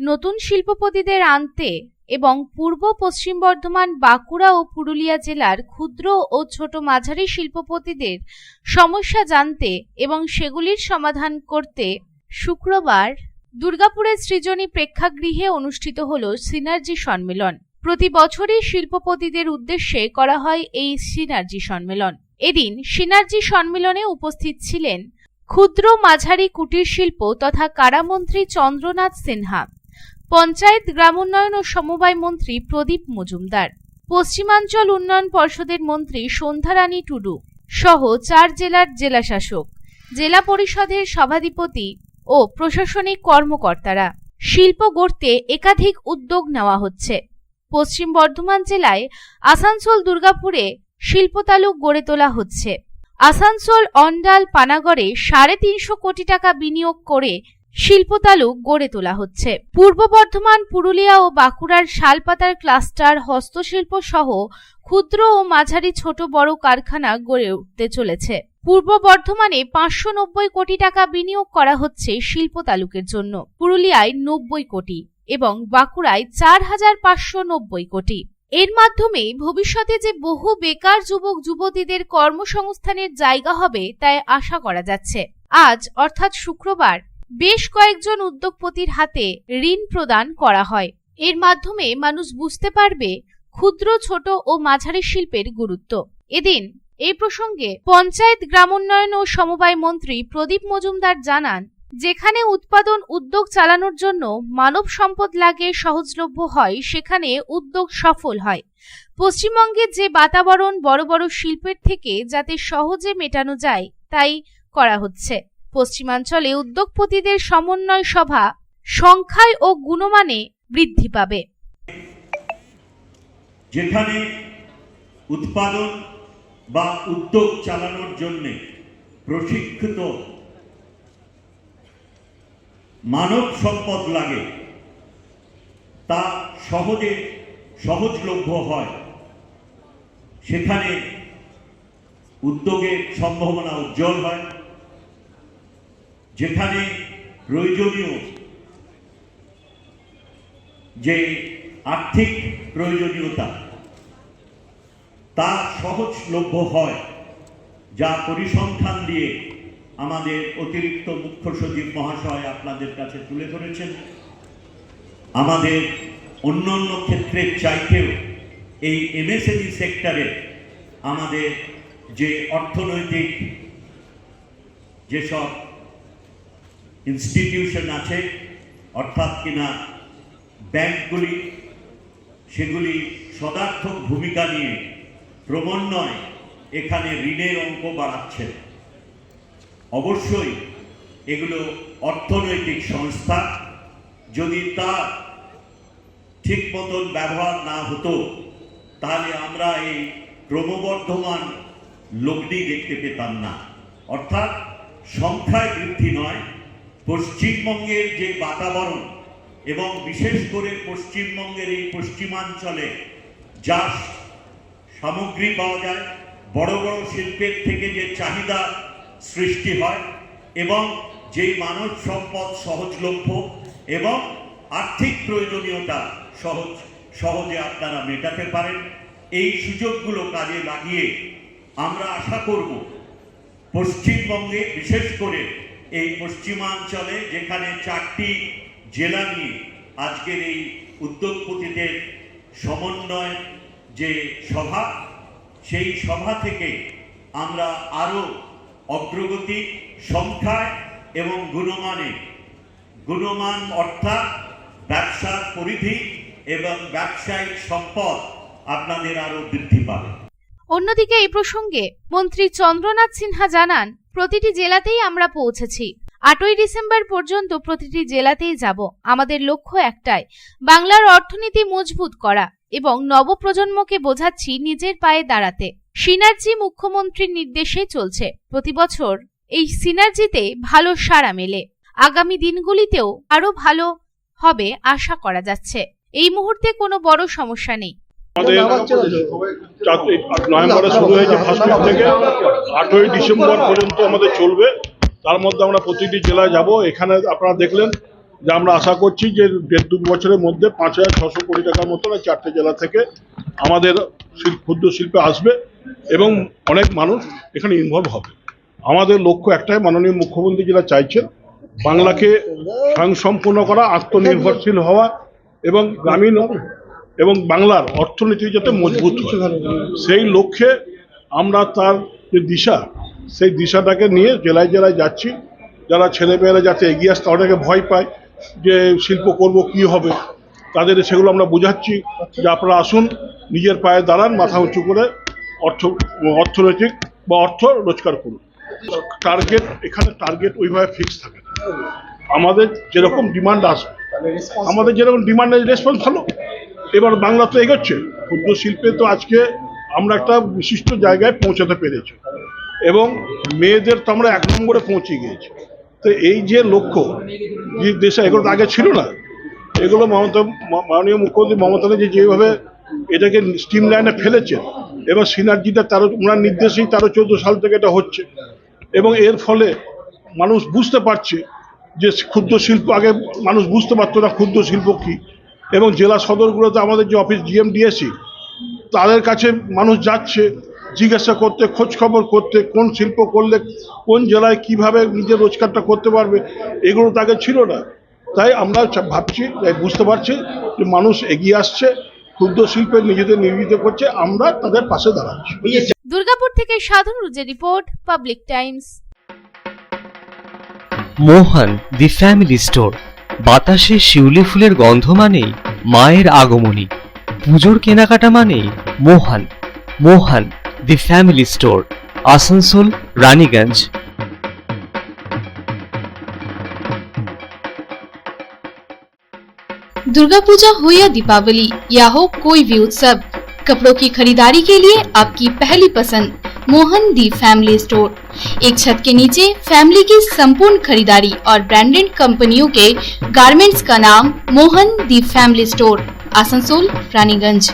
নতুন শিল্পপতিদের আনতে এবং পূর্ব পশ্চিম বর্ধমান, বাঁকুড়া ও পুরুলিয়া জেলার ক্ষুদ্র ও ছোট মাঝারি শিল্পপতিদের সমস্যা জানতে এবং সেগুলির সমাধান করতে শুক্রবার দুর্গাপুরের সৃজনী প্রেক্ষাগৃহে অনুষ্ঠিত হল সিনার্জি সম্মেলন। প্রতি বছরই শিল্পপতিদের উদ্দেশ্যে করা হয় এই সিনার্জি সম্মেলন। এদিন সিনার্জি সম্মেলনে উপস্থিত ছিলেন ক্ষুদ্র মাঝারি কুটির শিল্প তথা কারামন্ত্রী চন্দ্রনাথ সিনহা। পঞ্চায়েত, গ্রামোন্নয়ন ও সমবায় মন্ত্রী প্রদীপ মজুমদার, পশ্চিমাঞ্চল উন্নয়ন পর্ষদের মন্ত্রী সন্ধ্যারানী টুডু সহ চার জেলার জেলাশাসক, জেলা পরিষদের সভাধিপতি ও প্রশাসনিক কর্মকর্তারা শিল্প গড়তে একাধিক উদ্যোগ নেওয়া হচ্ছে। পশ্চিম বর্ধমান জেলায় আসানসোল দুর্গাপুরে শিল্পতালুক গড়ে তোলা হচ্ছে। আসানসোল, অন্ডাল, পানাগড়ে সাড়ে তিনশো কোটি টাকা বিনিয়োগ করে শিল্পতালুক গড়ে তোলা হচ্ছে। পূর্ব বর্ধমান, পুরুলিয়া ও বাঁকুড়ার শালপাতার ক্লাস্টার, হস্তশিল্প সহ ক্ষুদ্র ও মাঝারি ছোট বড় কারখানা গড়ে উঠতে চলেছে। পূর্ব বর্ধমানে পাঁচশো নব্বই কোটি টাকা বিনিয়োগ করা হচ্ছে শিল্প তালুকের জন্য। পুরুলিয়ায় নব্বই কোটি এবং বাঁকুড়ায় চার হাজার পাঁচশো নব্বই কোটি। এর মাধ্যমে ভবিষ্যতে যে বহু বেকার যুবক, যুবতীদের কর্মসংস্থানের জায়গা হবে, তাই আশা করা যাচ্ছে। আজ, অর্থাৎ শুক্রবার বেশ কয়েকজন উদ্যোগপতির হাতে ঋণ প্রদান করা হয়। এর মাধ্যমে মানুষ বুঝতে পারবে ক্ষুদ্র, ছোট ও মাঝারি শিল্পের গুরুত্ব। এদিন এই প্রসঙ্গে পঞ্চায়েত গ্রামোন্নয়ন ও সমবায় মন্ত্রী প্রদীপ মজুমদার জানান, যেখানে উৎপাদন, উদ্যোগ চালানোর জন্য মানব সম্পদ লাগে, সহজলভ্য হয়, সেখানে উদ্যোগ সফল হয়। পশ্চিমবঙ্গের যে বাতাবরণ বড় বড় শিল্পের থেকে যাতে সহজে মেটানো যায়, তাই করা হচ্ছে। পশ্চিমাঞ্চলে উদ্যোগপতিদের সমন্বয় সভা সংখ্যায় ও গুণমানে বৃদ্ধি পাবে। যেখানে উৎপাদন বা উদ্যোগ চালানোর জন্য প্রশিক্ষিত মানব সম্পদ লাগে, তা সহজে সহজলভ্য হয়। সেখানে উদ্যোগের সম্ভাবনা উজ্জ্বল হয়। যেখানে প্রয়োজনীয় যে আর্থিক প্রয়োজনীয়তা তা সহজলভ্য হয় যা পরিসংখ্যান দিয়ে আমাদের অতিরিক্ত মুখ্য সচিব মহাশয় আপনাদের কাছে তুলে ধরেছেন। আমাদের অন্যান্য ক্ষেত্রের চাইতেও এই এমএসএমই সেক্টরে আমাদের যে অর্থনৈতিক যেসব ইনস্টিটিউশন আছে, অর্থাৎ কিনা ব্যাংকগুলি, সেগুলি সদার্থক ভূমিকা নিয়ে ক্রমান্বয়ে এখানে ঋণের অঙ্ক বাড়াচ্ছে। অবশ্যই এগুলো অর্থনৈতিক সংস্থা, যদি তা ঠিক মতন ব্যবহার না হতো, তাহলে আমরা এই ক্রমবর্ধমান লগ্নি দেখতে পেতাম না। অর্থাৎ সংখ্যায় বৃদ্ধি নয় পশ্চিমবঙ্গের যে বাতাবরণ এবং বিশেষ করে পশ্চিমবঙ্গের এই পশ্চিমাঞ্চলে যা সামগ্রী পাওয়া যায়, বড় বড় শিল্পের থেকে যে চাহিদা সৃষ্টি হয় এবং যেই মানব সম্পদ সহজলভ্য এবং আর্থিক প্রয়োজনীয়তা সহজ, সহজে আপনারা মেটাতে পারেন, এই সুযোগগুলো কাজে লাগিয়ে আমরা আশা করব পশ্চিমবঙ্গে বিশেষ করে এই পশ্চিমাঞ্চলে যেখানে চারটি জেলা নিয়ে আজকের এই উদ্যোগপতিদের সমন্বয় যে সভা, সেই সভা থেকে আমরা আরও অগ্রগতি, সংখ্যায় এবং গুণমানে, গুণমান অর্থাৎ ব্যবসার পরিধি এবং ব্যবসায়িক সম্পদ আপনাদের আরও বৃদ্ধি পাবে। অন্যদিকে এই প্রসঙ্গে মন্ত্রী চন্দ্রনাথ সিনহা জানান প্রতিটি জেলাতেই আমরা পৌঁছেছি। আটই ডিসেম্বর পর্যন্ত প্রতিটি জেলাতেই যাব। আমাদের লক্ষ্য একটাই, বাংলার অর্থনীতি মজবুত করা এবং নবপ্রজন্মকে বোঝাচ্ছি নিজের পায়ে দাঁড়াতে। সিনার্জি মুখ্যমন্ত্রীর নির্দেশে চলছে। প্রতি বছর এই সিনার্জিতে ভালো সাড়া মেলে। আগামী দিনগুলিতেও আরও ভালো হবে আশা করা যাচ্ছে। এই মুহূর্তে কোনো বড় সমস্যা নেই। আমাদের নভেম্বরে শুরু হয়েছে ফার্স্ট উইক থেকে ডিসেম্বর পর্যন্ত আমাদের চলবে তার মধ্যে আমরা প্রতিটি জেলায় যাব এখানে আপনারা দেখলেন যে আমরা আশা করছি যে দেড় দু বছরের মধ্যে পাঁচ হাজার ছশো কোটি টাকার মতো চারটে জেলা থেকে আমাদের ক্ষুদ্র শিল্পে আসবে এবং অনেক মানুষ এখানে ইনভলভ হবে আমাদের লক্ষ্য একটাই মাননীয় মুখ্যমন্ত্রী যেটা চাইছেন বাংলাকে স্বয়ংসম্পূর্ণ করা আত্মনির্ভরশীল হওয়া এবং গ্রামীণ এবং বাংলার অর্থনীতি যাতে মজবুত হয়। সেই লক্ষ্যে আমরা তার যে দিশা, সেই দিশাটাকে নিয়ে জেলায় জেলায় যাচ্ছি। যারা ছেলেমেয়েরা যাতে এগিয়ে আসতে অনেকে ভয় পায় যে শিল্প করব কি হবে, তাদের সেগুলো আমরা বোঝাচ্ছি। যে আপনারা আসুন, নিজের পায়ে দাঁড়ান, মাথা উঁচু করে অর্থ, অর্থনৈতিক বা অর্থ রোজগার করুন। টার্গেট, এখানে টার্গেট ওইভাবে ফিক্স থাকে আমাদের যেরকম ডিমান্ড আসবে, আমাদের যেরকম ডিমান্ডের রেসপন্স ভালো। এবার বাংলা তো এগোচ্ছে। ক্ষুদ্র শিল্পে তো আজকে আমরা একটা বিশিষ্ট জায়গায় পৌঁছাতে পেরেছি। এবং মেয়েদের তো আমরা এক নম্বরে পৌঁছে গিয়েছি। তো এই যে লক্ষ্য, যে দেশে এগুলো আগে ছিল না, এগুলো মমতা, মাননীয় মুখ্যমন্ত্রী মমতা ব্যানার্জি যেভাবে এটাকে স্টিম লাইনে ফেলেছেন এবং সিনার্জিটা তেরো ওনার নির্দেশেই তেরো চোদ্দ সাল থেকে এটা হচ্ছে। এবং এর ফলে মানুষ বুঝতে পারছে যে ক্ষুদ্র শিল্প, আগে মানুষ বুঝতে পারতো না ক্ষুদ্র শিল্প কী। এবং জেলা সদরগুলোতে আমাদের যে অফিস জিএমডিএসি তাদের কাছে মানুষ যাচ্ছে জিজ্ঞাসা করতে খোঁজ খবর করতে কোন শিল্প করলে কোন জেলায় কীভাবে নিজের রোজগারটা করতে পারবে এগুলো তো আগে ছিল না। তাই আমরা চা- ভাবছি তাই বুঝতে পারছি যে মানুষ এগিয়ে আসছে ক্ষুদ্র শিল্পে নিজেদের নিয়োজিত করছে আমরা তাদের পাশে দাঁড়াচ্ছি। দুর্গাপুর থেকে Sadhan report public times. Mohan the family store. বাতাসে শিউলি ফুলের গন্ধ মানেই মায়ের আগমনী পুজোর কেনাকাটা মানেই Mohan Mohan the family store Asansol Raniganj Durga Puja हो या दीपावली या हो कोई भी उत्सव कपड़ों की खरीदारी के लिए आपकी पहली पसंद मोहन दी फैमिली स्टोर एक छत के नीचे फैमिली की संपूर्ण खरीदारी और ब्रांडेड कंपनियों के गारमेंट्स का नाम Mohan the family store Asansol, Raniganj.